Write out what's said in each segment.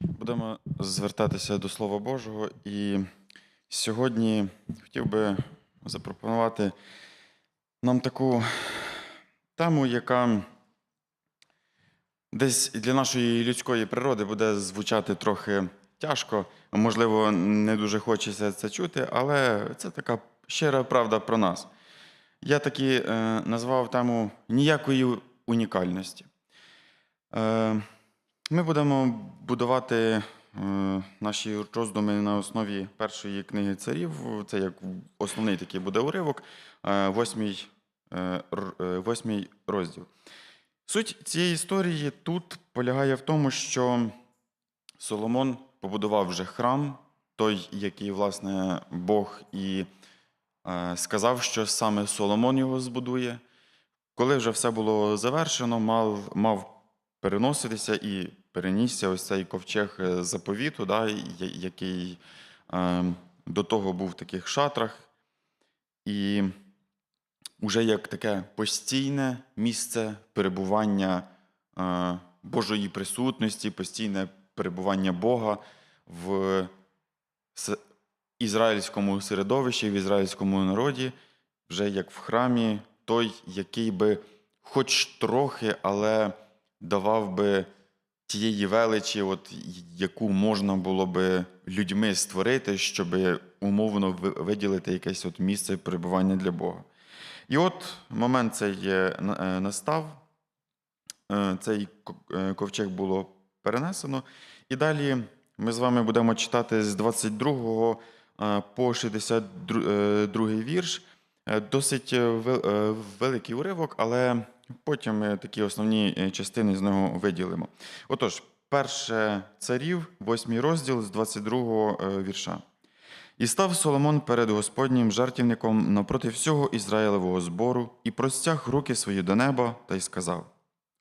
Будемо звертатися до Слова Божого. І сьогодні хотів би запропонувати нам таку тему, яка десь для нашої людської природи буде звучати трохи тяжко. Можливо, не дуже хочеться це чути, але це така щира правда про нас. Я таки е, назвав тему ніякої унікальності. Е, ми будемо будувати е, наші роздуми на основі першої книги царів. Це як основний такий буде уривок, е, восьмий, е, восьмий розділ. Суть цієї історії тут полягає в тому, що Соломон побудував вже храм, той, який, власне, Бог і сказав, що саме Соломон його збудує. Коли вже все було завершено, мав, мав переноситися і перенісся ось цей ковчег е, заповіту, да, який е, до того був в таких шатрах. І вже як таке постійне місце перебування е, Божої присутності, постійне перебування Бога в ізраїльському середовищі, в ізраїльському народі, вже як в храмі, той, який би хоч трохи, але давав би тієї величі, от, яку можна було би людьми створити, щоб умовно виділити якесь от місце перебування для Бога. І от момент цей е, е, настав, Е, цей ковчег було перенесено. І далі ми з вами будемо читати з 22 е, по 62 вірш. Е, Досить е, е, великий уривок, але потім ми такі основні частини з нього виділимо. Отож, перше царів, восьмий розділ з 22 е, вірша. І став Соломон перед Господнім жартівником напроти всього Ізраїлевого збору і простяг руки свої до неба та й сказав: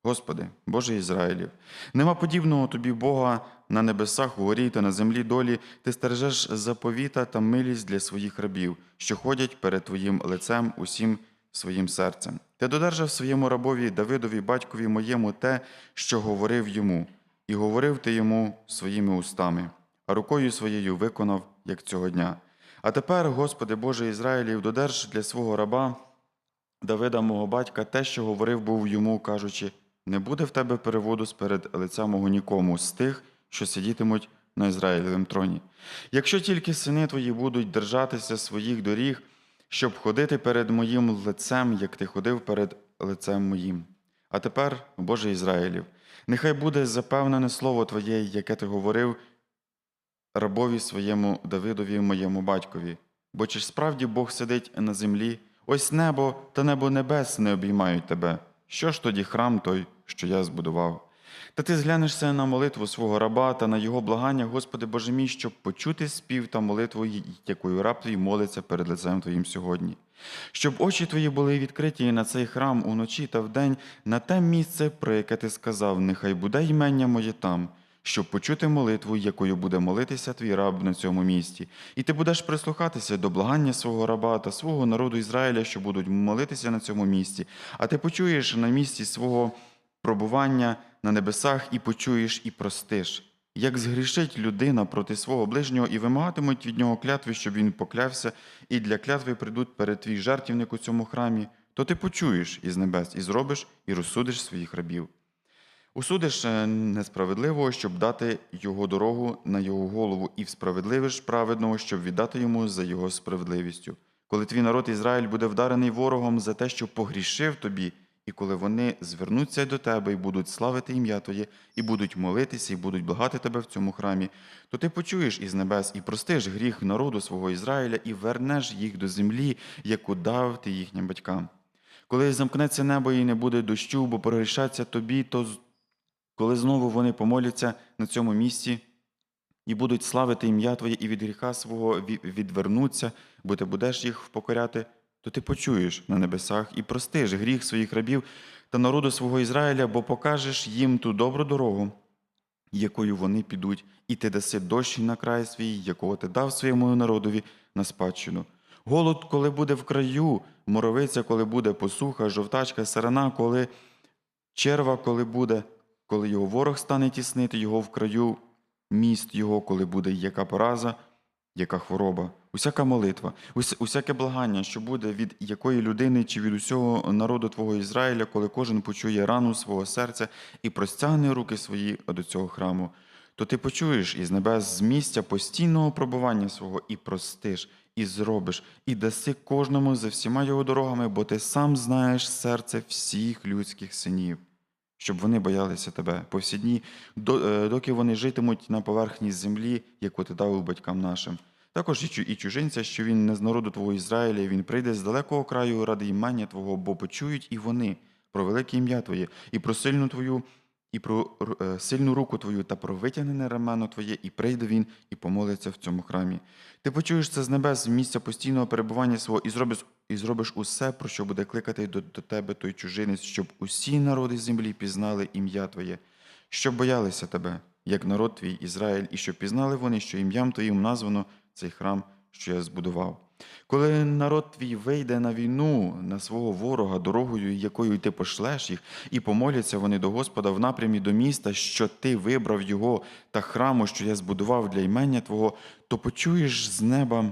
Господи, Боже Ізраїлів, нема подібного тобі Бога на небесах, угорі та на землі долі, ти стережеш заповіта та милість для своїх рабів, що ходять перед Твоїм лицем усім своїм серцем. Ти додержав своєму рабові Давидові, батькові моєму, те, що говорив йому, і говорив ти йому своїми устами, а рукою своєю виконав, як цього дня. А тепер, Господи Боже Ізраїлів, додерж для свого раба Давида, мого батька, те, що говорив був йому, кажучи: не буде в тебе переводу сперед лиця мого нікому з тих, що сидітимуть на Ізраїлевім троні. Якщо тільки сини твої будуть держатися своїх доріг, щоб ходити перед моїм лицем, як ти ходив перед лицем моїм. А тепер, Боже Ізраїлів, нехай буде запевнене слово Твоє, яке ти говорив рабові своєму Давидові, моєму батькові. Бо чи ж справді Бог сидить на землі, ось небо та небо небес не обіймають тебе. Що ж тоді храм той, що я збудував? Та ти зглянешся на молитву свого раба та на його благання, Господи Боже мій, щоб почути спів та молитву, якою раб твій молиться перед лицем Твоїм сьогодні. Щоб очі твої були відкриті на цей храм уночі та вдень, на те місце, про яке ти сказав, нехай буде ймення моє там, щоб почути молитву, якою буде молитися твій раб на цьому місці. І ти будеш прислухатися до благання свого раба та свого народу Ізраїля, що будуть молитися на цьому місці. А ти почуєш на місці свого пробування на небесах і почуєш і простиш. Як згрішить людина проти свого ближнього і вимагатимуть від нього клятви, щоб він поклявся, і для клятви прийдуть перед твій жартівник у цьому храмі, то ти почуєш із небес і зробиш, і розсудиш своїх рабів. Усудиш е, несправедливого, щоб дати його дорогу на його голову, і всправедливиш праведного, щоб віддати йому за його справедливістю. Коли твій народ Ізраїль буде вдарений ворогом за те, що погрішив тобі, і коли вони звернуться до тебе і будуть славити ім'я Твоє, і будуть молитися, і будуть благати тебе в цьому храмі, то ти почуєш із небес і простиш гріх народу свого Ізраїля, і вернеш їх до землі, яку дав ти їхнім батькам. Коли замкнеться небо і не буде дощу, бо прогрішаться тобі, то коли знову вони помоляться на цьому місці і будуть славити ім'я Твоє і від гріха свого відвернуться, бо ти будеш їх впокоряти, то ти почуєш на небесах і простиш гріх своїх рабів та народу свого Ізраїля, бо покажеш їм ту добру дорогу, якою вони підуть, і ти даси дощ на край свій, якого ти дав своєму народові на спадщину. Голод, коли буде в краю, моровиця, коли буде посуха, жовтачка, сарана, коли черва, коли буде, коли його ворог стане тіснити його в краю, міст його, коли буде яка пораза, яка хвороба, усяка молитва, усяке благання, що буде від якої людини чи від усього народу Твого Ізраїля, коли кожен почує рану свого серця і простягне руки свої до цього храму, то ти почуєш із небес з місця постійного пробування свого і простиш, і зробиш, і даси кожному за всіма його дорогами, бо ти сам знаєш серце всіх людських синів щоб вони боялися тебе по всі дні, е, доки вони житимуть на поверхні землі, яку ти дав батькам нашим. Також і чужинця, що він не з народу твого Ізраїля, він прийде з далекого краю ради імення Твого, бо почують і вони про велике ім'я Твоє, і про сильну Твою, і про е, сильну руку Твою, та про витягнене рамено Твоє, і прийде він, і помолиться в цьому храмі. Ти почуєш це з небес, місця постійного перебування свого, і зробиш, і зробиш усе, про що буде кликати до, до тебе той чужинець, щоб усі народи землі пізнали ім'я Твоє, щоб боялися тебе, як народ твій Ізраїль, і щоб пізнали вони, що ім'ям Твоїм названо цей храм, що я збудував. Коли народ твій вийде на війну на свого ворога дорогою, якою ти пошлеш їх, і помоляться вони до Господа в напрямі до міста, що ти вибрав його та храму, що я збудував для імення Твого, то почуєш з неба,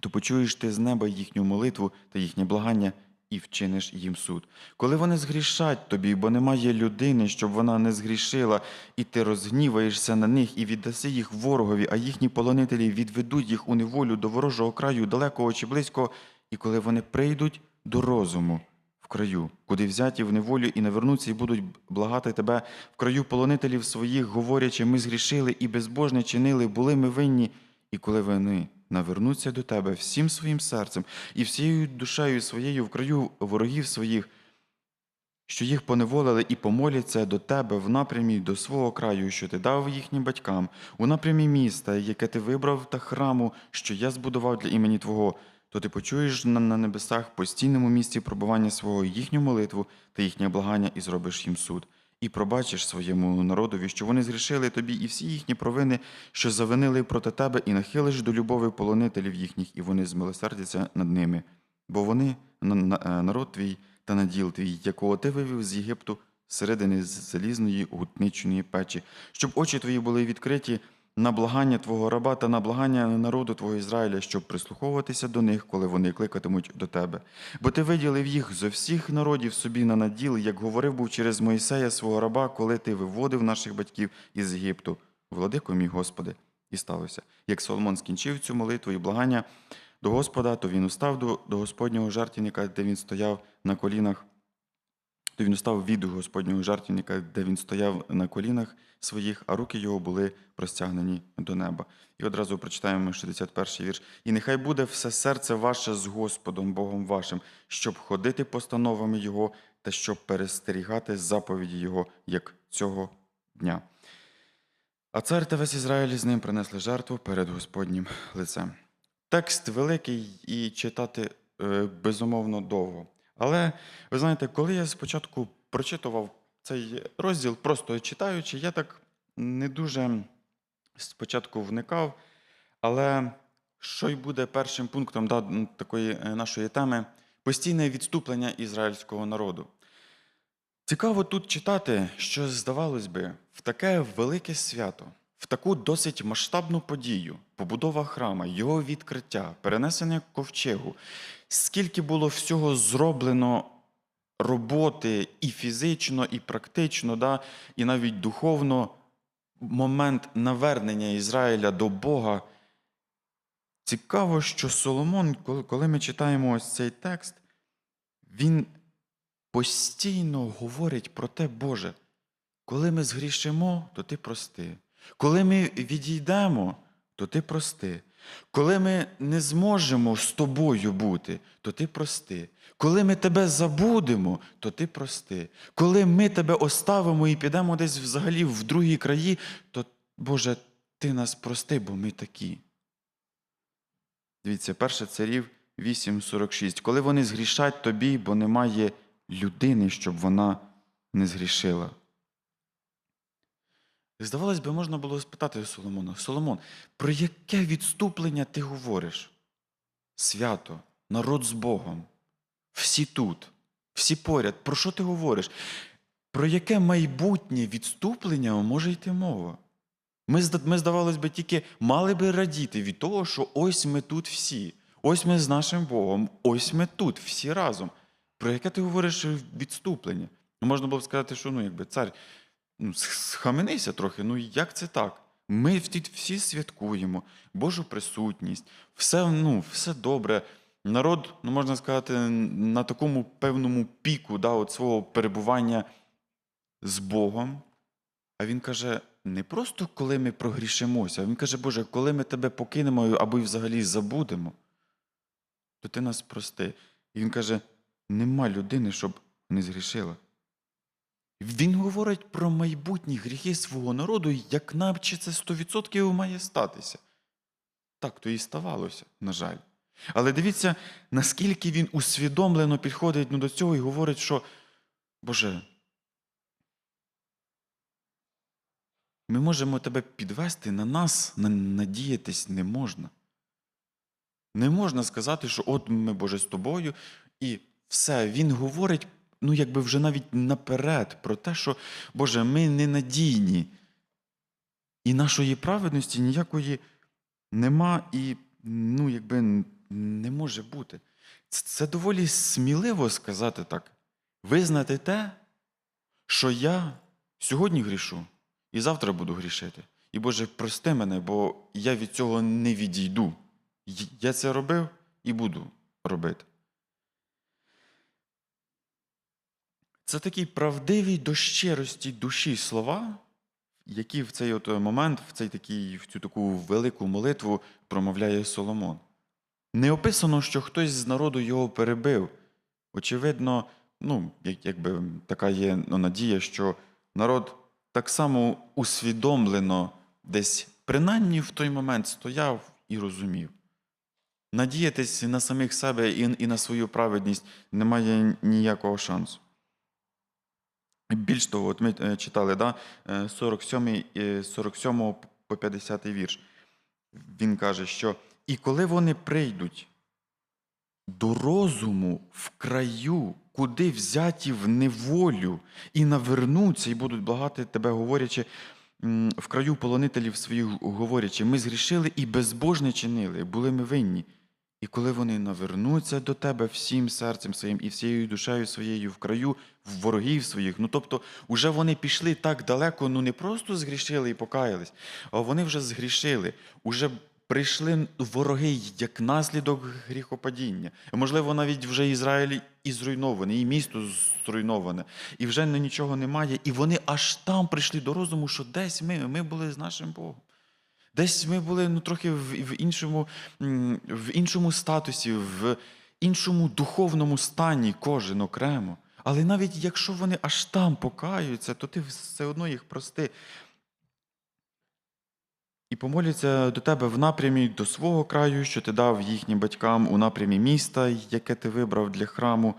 то почуєш ти з неба їхню молитву та їхнє благання, і вчиниш їм суд. Коли вони згрішать тобі, бо немає людини, щоб вона не згрішила, і ти розгніваєшся на них і віддаси їх ворогові, а їхні полонителі відведуть їх у неволю до ворожого краю, далекого чи близького, і коли вони прийдуть до розуму в краю, куди взяті в неволю і навернуться, і будуть благати тебе в краю полонителів своїх, говорячи, ми згрішили і безбожне чинили, були ми винні. І коли вони навернуться до тебе всім своїм серцем і всією душею своєю в краю ворогів своїх, що їх поневолили і помоляться до тебе в напрямі до свого краю, що ти дав їхнім батькам, у напрямі міста, яке ти вибрав та храму, що я збудував для імені Твого, то ти почуєш на, небесах постійному місці пробування свого їхню молитву та їхнє благання, і зробиш їм суд. І пробачиш своєму народові, що вони згрішили тобі і всі їхні провини, що завинили проти тебе, і нахилиш до любови полонителів їхніх, і вони змилосердяться над ними. Бо вони е, народ твій та наділ твій, якого ти вивів з Єгипту середини залізної гутничної печі, щоб очі твої були відкриті на благання твого раба та на благання народу твого Ізраїля, щоб прислуховуватися до них, коли вони кликатимуть до тебе. Бо ти виділив їх зо всіх народів собі на наділ, як говорив був через Моїсея свого раба, коли ти виводив наших батьків із Єгипту. Владико мій Господи, і сталося. Як Соломон скінчив цю молитву і благання до Господа, то він устав до, Господнього жертвенника, де він стояв на колінах. То він устав від Господнього жертвенника, де він стояв на колінах своїх, а руки його були простягнені до неба. І одразу прочитаємо 61-й вірш. І нехай буде все серце ваше з Господом Богом вашим, щоб ходити постановами Його та щоб перестерігати заповіді Його, як цього дня. А цар та весь Ізраїль з ним принесли жертву перед Господнім лицем. Текст великий і читати е, безумовно довго. Але ви знаєте, коли я спочатку прочитував цей розділ, просто читаючи, я так не дуже спочатку вникав. Але що й буде першим пунктом да, такої е, нашої теми постійне відступлення ізраїльського народу. Цікаво тут читати, що, здавалось би, в таке велике свято, в таку досить масштабну подію, побудова храма, його відкриття, перенесення ковчегу, скільки було всього зроблено роботи і фізично, і практично, да, і навіть духовно, момент навернення Ізраїля до Бога. Цікаво, що Соломон, коли, ми читаємо ось цей текст, він постійно говорить про те, Боже, коли ми згрішимо, то ти прости. Коли ми відійдемо, то ти прости. Коли ми не зможемо з тобою бути, то ти прости. Коли ми тебе забудемо, то ти прости. Коли ми тебе оставимо і підемо десь взагалі в другі краї, то, Боже, ти нас прости, бо ми такі. Дивіться, перше царів 8.46. Коли вони згрішать тобі, бо немає людини, щоб вона не згрішила. Здавалось би, можна було спитати Соломона: Соломон, про яке відступлення ти говориш? Свято, народ з Богом, всі тут, всі поряд. Про що ти говориш? Про яке майбутнє відступлення може йти мова? Ми, ми, здавалось би, тільки мали би радіти від того, що ось ми тут всі, ось ми з нашим Богом, ось ми тут, всі разом. Про яке ти говориш відступлення? Ну, Можна було б сказати, що ну, якби цар, ну, схаменися трохи. Ну як це так? Ми всі святкуємо, Божу присутність, все, ну, все добре. Народ, ну можна сказати, на такому певному піку да, от свого перебування з Богом. А він каже: не просто коли ми прогрішимося, він каже, Боже, коли ми тебе покинемо або й взагалі забудемо, то ти нас прости. І він каже: нема людини, щоб не згрішила. Він говорить про майбутні гріхи свого народу, як наче це 100% має статися. Так то і ставалося, на жаль. Але дивіться, наскільки він усвідомлено підходить ну, до цього і говорить, що Боже, ми можемо тебе підвести, на нас надіятись не можна. Не можна сказати, що от ми, Боже, з тобою, і все. Він говорить, ну, якби вже навіть наперед, про те, що, Боже, ми ненадійні. І нашої праведності ніякої нема і, ну, якби не може бути. Це, доволі сміливо сказати так. Визнати те, що я сьогодні грішу і завтра буду грішити. І Боже, прости мене, бо я від цього не відійду. Я це робив і буду робити. Це такі правдиві до щирості душі слова, які в цей от момент, в, цей такий, в цю таку велику молитву промовляє Соломон. Не описано, що хтось з народу його перебив. Очевидно, ну, як- якби така є ну, надія, що народ так само усвідомлено десь принаймні в той момент стояв і розумів. Надіятись на самих себе і, і на свою праведність немає ніякого шансу. Більш того, от ми е, читали да, е, 47, е, 47 по 50 вірш. Він каже, що і коли вони прийдуть до розуму в краю, куди взяті в неволю, і навернуться, і будуть благати тебе, говорячи, в краю полонителів своїх говорячи, ми згрішили і безбожне чинили, були ми винні. І коли вони навернуться до тебе всім серцем своїм і всією душею своєю в краю в ворогів своїх, ну тобто, уже вони пішли так далеко, ну не просто згрішили і покаялись, а вони вже згрішили, уже прийшли вороги як наслідок гріхопадіння. Можливо, навіть вже Ізраїль і зруйнований, і місто зруйноване, і вже нічого немає. І вони аж там прийшли до розуму, що десь ми, ми були з нашим Богом. Десь ми були ну, трохи в, в, іншому, в іншому статусі, в іншому духовному стані, кожен окремо. Але навіть якщо вони аж там покаються, то ти все одно їх прости. І помоляться до тебе в напрямі до свого краю, що ти дав їхнім батькам у напрямі міста, яке ти вибрав для храму,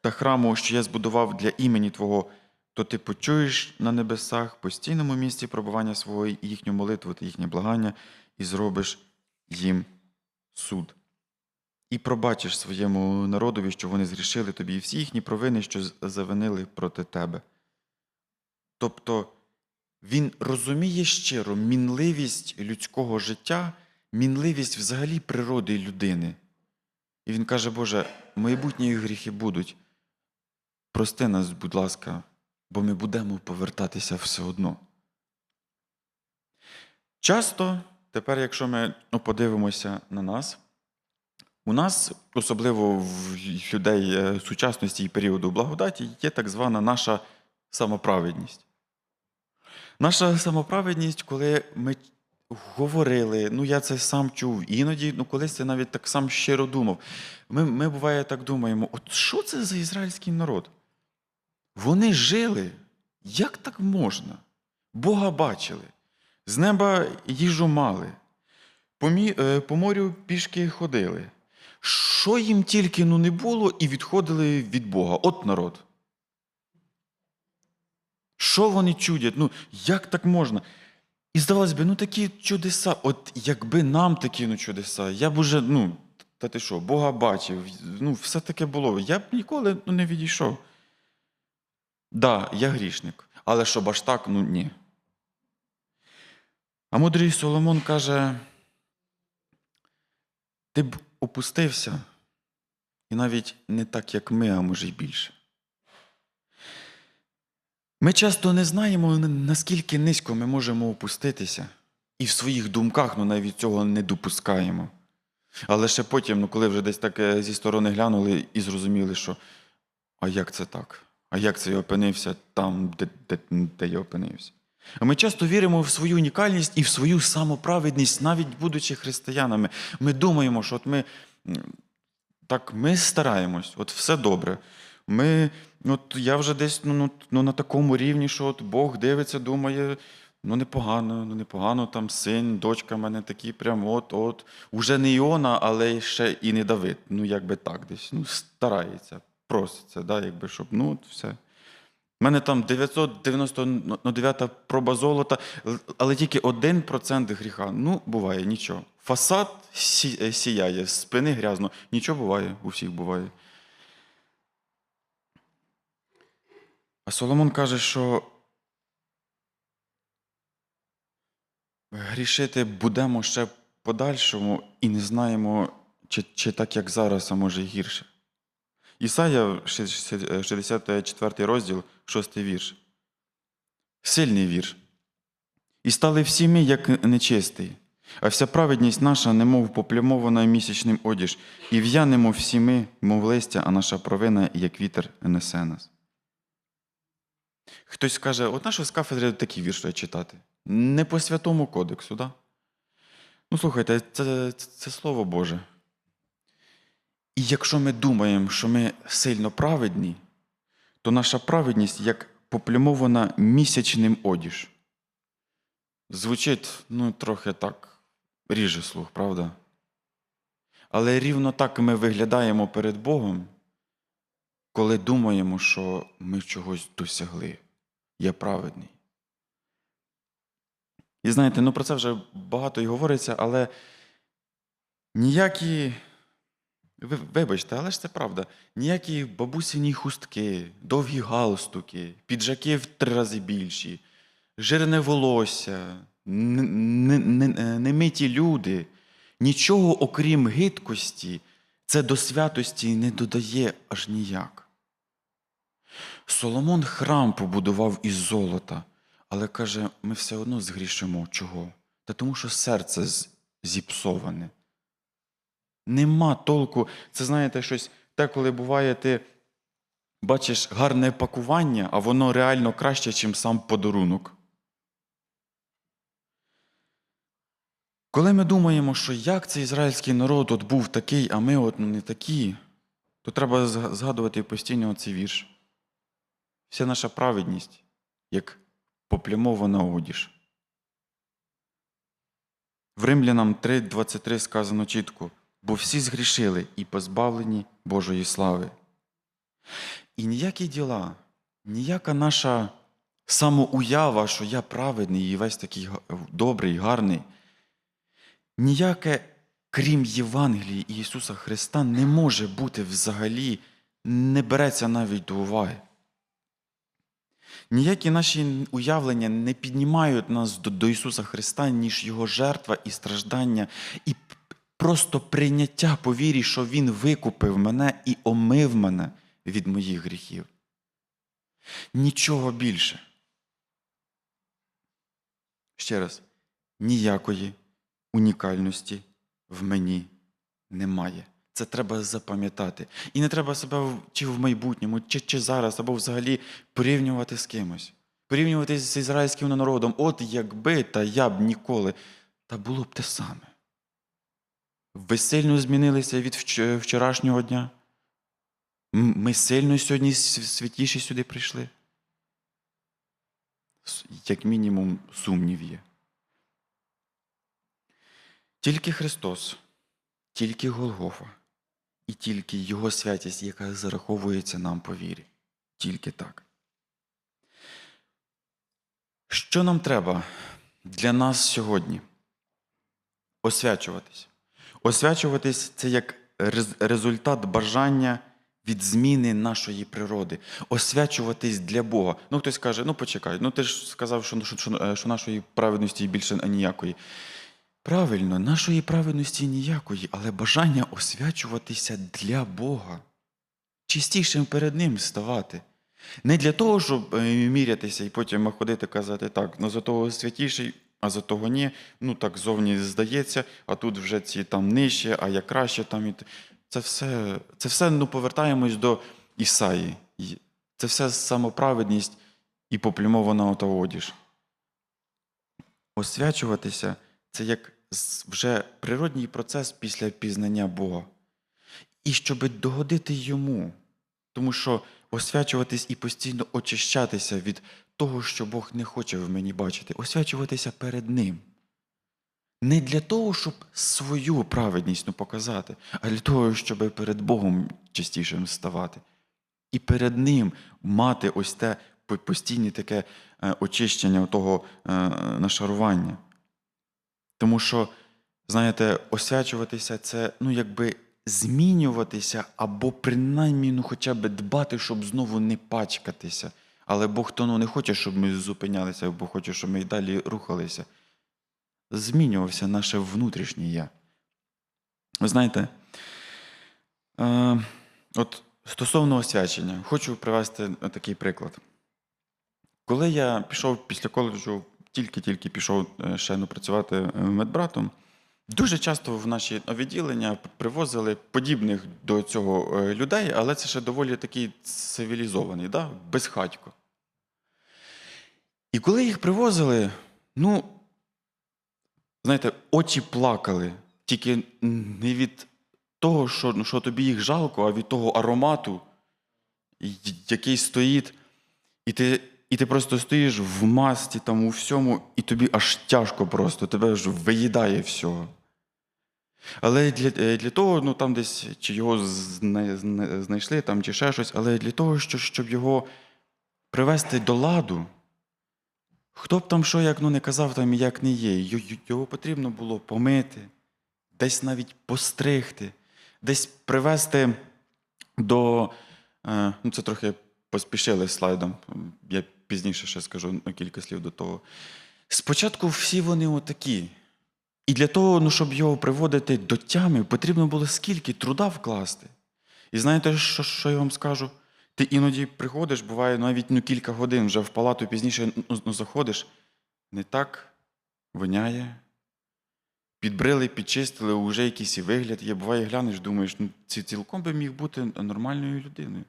та храму, що я збудував для імені Твого, то ти почуєш на небесах постійному місці пробування свого їхню молитву та їхнє благання, і зробиш їм суд. І пробачиш своєму народові, що вони зрішили тобі, і всі їхні провини, що завинили проти тебе. Тобто він розуміє щиро мінливість людського життя, мінливість взагалі природи людини. І він каже, Боже, майбутні гріхи будуть. Прости нас, будь ласка, бо ми будемо повертатися все одно. Часто, тепер, якщо ми ну, подивимося на нас, у нас, особливо в людей е, сучасності і періоду благодаті, є так звана наша самоправедність. Наша самоправедність, коли ми говорили, ну я це сам чув, іноді, ну колись я навіть так сам щиро думав. Ми, ми буває так думаємо, от що це за ізраїльський народ? Вони жили, як так можна? Бога бачили, з неба їжу мали, по, мі, е, по морю пішки ходили. Що їм тільки ну, не було, і відходили від Бога. От народ. Що вони чудять? Ну, як так можна? І здавалось би, ну такі чудеса, от якби нам такі ну, чудеса, я б уже, ну, та ти що, Бога бачив, ну, все таке було. Я б ніколи ну, не відійшов. Да, я грішник, але щоб аж так, ну ні. А мудрий Соломон каже: ти б опустився, і навіть не так, як ми, а може й більше. Ми часто не знаємо, наскільки низько ми можемо опуститися, і в своїх думках ну, навіть цього не допускаємо. Але ще потім, ну, коли вже десь так зі сторони глянули і зрозуміли, що а як це так? А як це я опинився там, де, де, де я опинився? А ми часто віримо в свою унікальність і в свою самоправедність, навіть будучи християнами. Ми думаємо, що от ми так ми стараємось, от все добре. Ми, от я вже десь ну, ну, ну, на такому рівні, що от Бог дивиться, думає, ну непогано, ну непогано, там син, дочка в мене такі, прям от, от. Уже не Іона, але ще і не Давид. Ну, якби так десь. Ну, старається, проситься, да, якби, щоб ну, от все. У мене там 999 проба золота, але тільки 1% гріха. Ну, буває, нічого. Фасад сі- е, сіяє, спини грязно. Нічого буває, у всіх буває. А Соломон каже, що грішити будемо ще подальшому і не знаємо, чи, чи так, як зараз, а може гірше. Ісая, 64 розділ, 6 вірш. Сильний вірш. І стали всі ми, як нечистий, а вся праведність наша, немов поплямована місячним одіж, і в'янемо всі ми, мов листя, а наша провина, як вітер, несе нас. Хтось скаже, от нащо з кафедри такі вірші читати? Не по святому кодексу, да? Ну, слухайте, це, це, це Слово Боже. І якщо ми думаємо, що ми сильно праведні, то наша праведність як поплямована місячним одіж. Звучить, ну, трохи так, ріже слух, правда? Але рівно так ми виглядаємо перед Богом, коли думаємо, що ми чогось досягли. Я праведний. І знаєте, ну про це вже багато і говориться, але ніякі. Ви, вибачте, але ж це правда. Ніякі бабусині хустки, довгі галстуки, піджаки в три рази більші, жирне волосся, немиті люди, нічого окрім гидкості, це до святості не додає аж ніяк. Соломон храм побудував із золота, але каже, ми все одно згрішимо. Чого? Та тому, що серце зіпсоване. Нема толку. Це знаєте, щось те, коли буває, ти бачиш гарне пакування, а воно реально краще, ніж сам подарунок. Коли ми думаємо, що як цей ізраїльський народ от був такий, а ми от ну, не такі, то треба згадувати постійно цей вірш. Вся наша праведність, як поплямована одіж. В Римлянам 3.23 сказано чітко, бо всі згрішили і позбавлені Божої слави. І ніякі діла, ніяка наша самоуява, що я праведний і весь такий добрий, гарний, ніяке, крім Євангелії Ісуса Христа, не може бути взагалі, не береться навіть до уваги. Ніякі наші уявлення не піднімають нас до, Ісуса Христа, ніж Його жертва і страждання, і просто прийняття по вірі, що Він викупив мене і омив мене від моїх гріхів. Нічого більше. Ще раз, ніякої унікальності в мені немає. Це треба запам'ятати. І не треба себе чи в майбутньому, чи, чи зараз, або взагалі порівнювати з кимось. Порівнювати з ізраїльським народом. От якби, та я б ніколи. Та було б те саме. Ви сильно змінилися від вчорашнього дня? Ми сильно сьогодні св- святіші сюди прийшли? Як мінімум, сумнів є. Тільки Христос, тільки Голгофа і тільки Його святість, яка зараховується нам по вірі. Тільки так. Що нам треба для нас сьогодні? Освячуватись. Освячуватись це як результат бажання від зміни нашої природи, освячуватись для Бога. Ну, хтось каже, ну почекай, ну ти ж сказав, що, що, е, що нашої праведності більше ніякої. Правильно, нашої праведності ніякої, але бажання освячуватися для Бога, чистішим перед Ним ставати. Не для того, щоб е, мірятися і потім ходити казати так, ну за того святіший, а за того ні. Ну так зовні здається, а тут вже ці там нижче, а я краще там. І... Це все, це все ну, повертаємось до Ісаї. Це все самоправедність і поплюмована ота одіж. Освячуватися це як вже природній процес після пізнання Бога. І щоб догодити йому. Тому що освячуватись і постійно очищатися від того, що Бог не хоче в мені бачити, освячуватися перед Ним. Не для того, щоб свою праведність ну, показати, а для того, щоб перед Богом частішим ставати. І перед Ним мати ось те постійне таке е, очищення того е, нашарування. Тому що, знаєте, освячуватися це ну, якби змінюватися або принаймні ну, хоча б дбати, щоб знову не пачкатися. Але Бог то ну, не хоче, щоб ми зупинялися, бо хоче, щоб ми й далі рухалися. Змінювався наше внутрішнє я. Ви знаєте, е, от стосовно освячення, хочу привести такий приклад. Коли я пішов після коледжу, тільки-тільки пішов е, ще ну, працювати е, медбратом, дуже часто в наші відділення привозили подібних до цього е, людей, але це ще доволі такий цивілізований, да? безхатько. І коли їх привозили, ну, знаєте, очі плакали, тільки не від того, що, ну, що тобі їх жалко, а від того аромату, який стоїть, і ти, і ти просто стоїш в масті, там у всьому, і тобі аж тяжко просто, тебе ж виїдає всього. Але для, е, для того, ну там десь чи його зна- зна- знайшли, там, чи ще щось, але для того, що, щоб його привести до ладу, хто б там що як ну, не казав, там як не є, його потрібно було помити, десь навіть постригти, десь привести до. е, Ну, це трохи поспішили слайдом. Я пізніше ще скажу кілька слів до того. Спочатку всі вони отакі. І для того, ну, щоб його приводити до тями, потрібно було скільки труда вкласти. І знаєте, що, що я вам скажу? Ти іноді приходиш, буває навіть ну, кілька годин вже в палату пізніше ну, ну, заходиш, не так воняє. Підбрили, підчистили, вже якийсь вигляд є. Буває, глянеш, думаєш, ну ці цілком би міг бути нормальною людиною.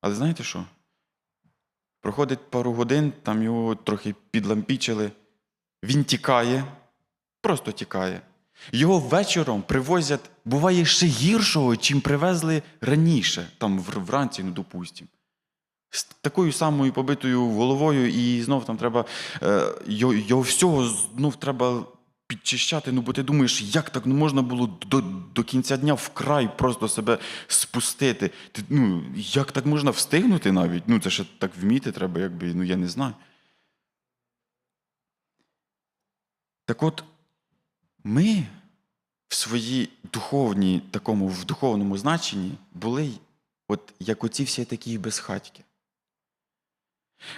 Але знаєте що? Проходить пару годин, там його трохи підлампічили, він тікає, просто тікає. Його вечором привозять, буває ще гіршого, чим привезли раніше, там вранці, ну, допустимо. З такою самою побитою головою, і знов там треба е, його, всього знов треба підчищати. Ну, бо ти думаєш, як так ну, можна було до, до кінця дня вкрай просто себе спустити. Ти, ну, як так можна встигнути навіть? Ну, це ще так вміти треба, якби, ну я не знаю. Так от, ми в своїй духовній, такому в духовному значенні були от як оці всі такі безхатьки.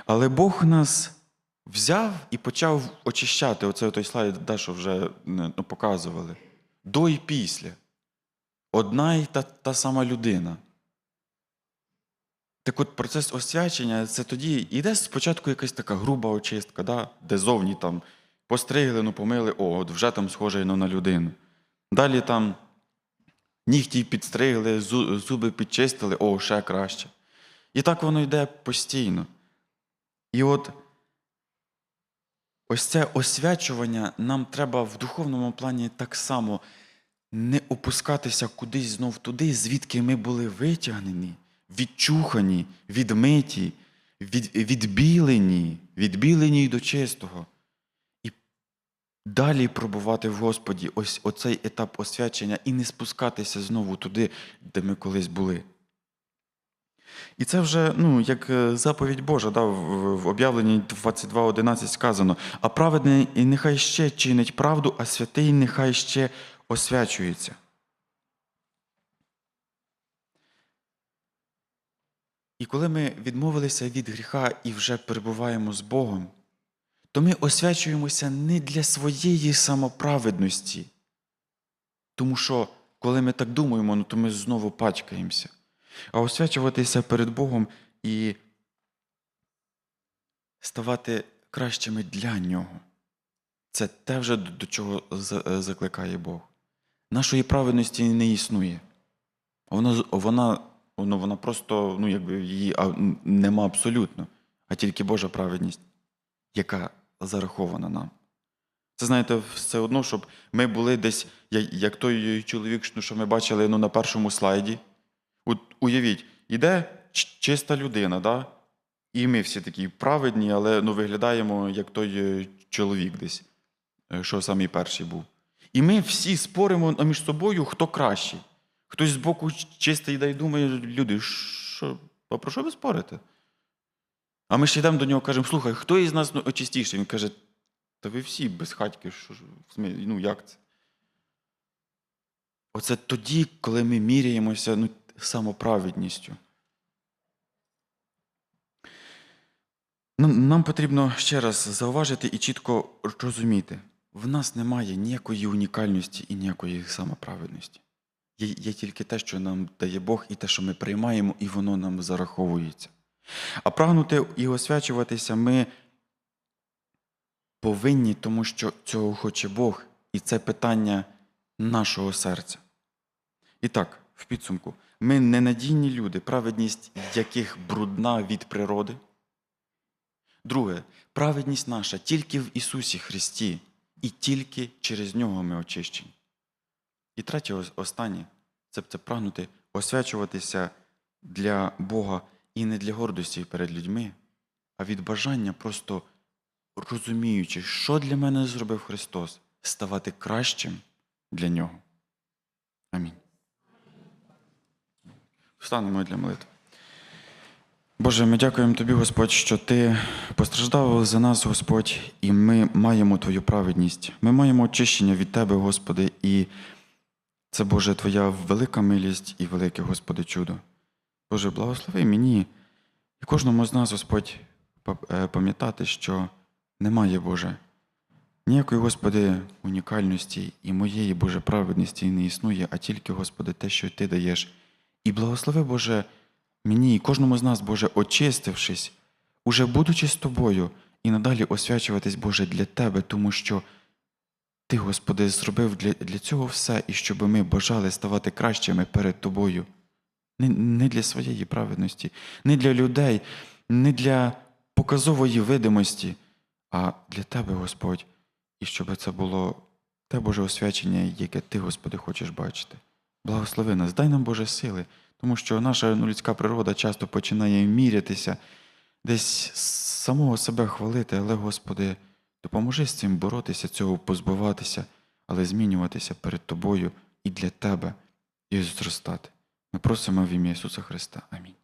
Але Бог нас взяв і почав очищати. Оце той слайд, да, що вже ну, показували. До і після. Одна і та, та сама людина. Так от процес освячення це тоді йде спочатку якась така груба очистка, да, де зовні там постригли, ну помили, о, от вже там схоже ну, на людину. Далі там нігті підстригли, зуби підчистили, о, ще краще. І так воно йде постійно. І от ось це освячування нам треба в духовному плані так само не опускатися кудись знов туди, звідки ми були витягнені, відчухані, відмиті, від, відбілені, відбілені до чистого. Далі пробувати в Господі ось оцей етап освячення і не спускатися знову туди, де ми колись були. І це вже ну, як е, заповідь Божа, да, в, об'явленні 22.11 сказано: а праведний нехай ще чинить правду, а святий нехай ще освячується. І коли ми відмовилися від гріха і вже перебуваємо з Богом, то ми освячуємося не для своєї самоправедності. Тому що, коли ми так думаємо, ну, то ми знову пачкаємося. А освячуватися перед Богом і ставати кращими для Нього. Це те вже до чого е, закликає Бог. Нашої праведності не існує. Вона, вона, вона, вона просто, ну, якби її нема абсолютно, а тільки Божа праведність, яка зарахована нам. Це знаєте, все одно, щоб ми були десь, як той чоловік, що- що ми бачили ну, на першому слайді. От уявіть, іде чиста людина, да? і ми всі такі праведні, але ну, виглядаємо як той е, чоловік десь, е, що самий перший був. І ми всі споримо між собою, хто кращий. Хтось збоку чистий йде і думає, люди, що, а про що ви спорите? А ми ще йдемо до нього кажемо, слухай, хто із нас ну, чистіший? Він каже, та ви всі без хатьки, що ж, ну як це? Оце тоді, коли ми міряємося ну, самоправедністю. Нам потрібно ще раз зауважити і чітко розуміти, в нас немає ніякої унікальності і ніякої самоправедності. Є, є тільки те, що нам дає Бог, і те, що ми приймаємо, і воно нам зараховується. А прагнути і освячуватися ми повинні, тому що цього хоче Бог, і це питання нашого серця. І так, в підсумку, ми ненадійні люди, праведність яких брудна від природи. Друге, праведність наша тільки в Ісусі Христі, і тільки через Нього ми очищені. І третє, останнє це, прагнути освячуватися для Бога і не для гордості перед людьми, а від бажання просто розуміючи, що для мене зробив Христос, ставати кращим для Нього. Амінь. Встанемо для молитви. Боже, ми дякуємо Тобі, Господь, що Ти постраждав за нас, Господь, і ми маємо Твою праведність. Ми маємо очищення від Тебе, Господи, і це, Боже, Твоя велика милість і велике, Господи, чудо. Боже, благослови мені і кожному з нас, Господь, е, пам'ятати, що немає, Боже, ніякої, Господи, унікальності і моєї, Боже, праведності не існує, а тільки, Господи, те, що Ти даєш. І благослови, Боже, мені і кожному з нас, Боже, очистившись, уже будучи з Тобою, і надалі освячуватись, Боже, для Тебе, тому що Ти, Господи, зробив для, для цього все, і щоб ми бажали ставати кращими перед Тобою. Не, не для своєї праведності, не для людей, не для показової видимості, а для Тебе, Господь, і щоб це було те Боже освячення, яке Ти, Господи, хочеш бачити. Благослови нас, дай нам Боже сили, тому що наша ну, людська природа часто починає мірятися, десь самого себе хвалити, але, Господи, допоможи з цим боротися, цього позбуватися, але змінюватися перед Тобою і для Тебе, і зростати. Ми просимо в ім'я Ісуса Христа. Амінь.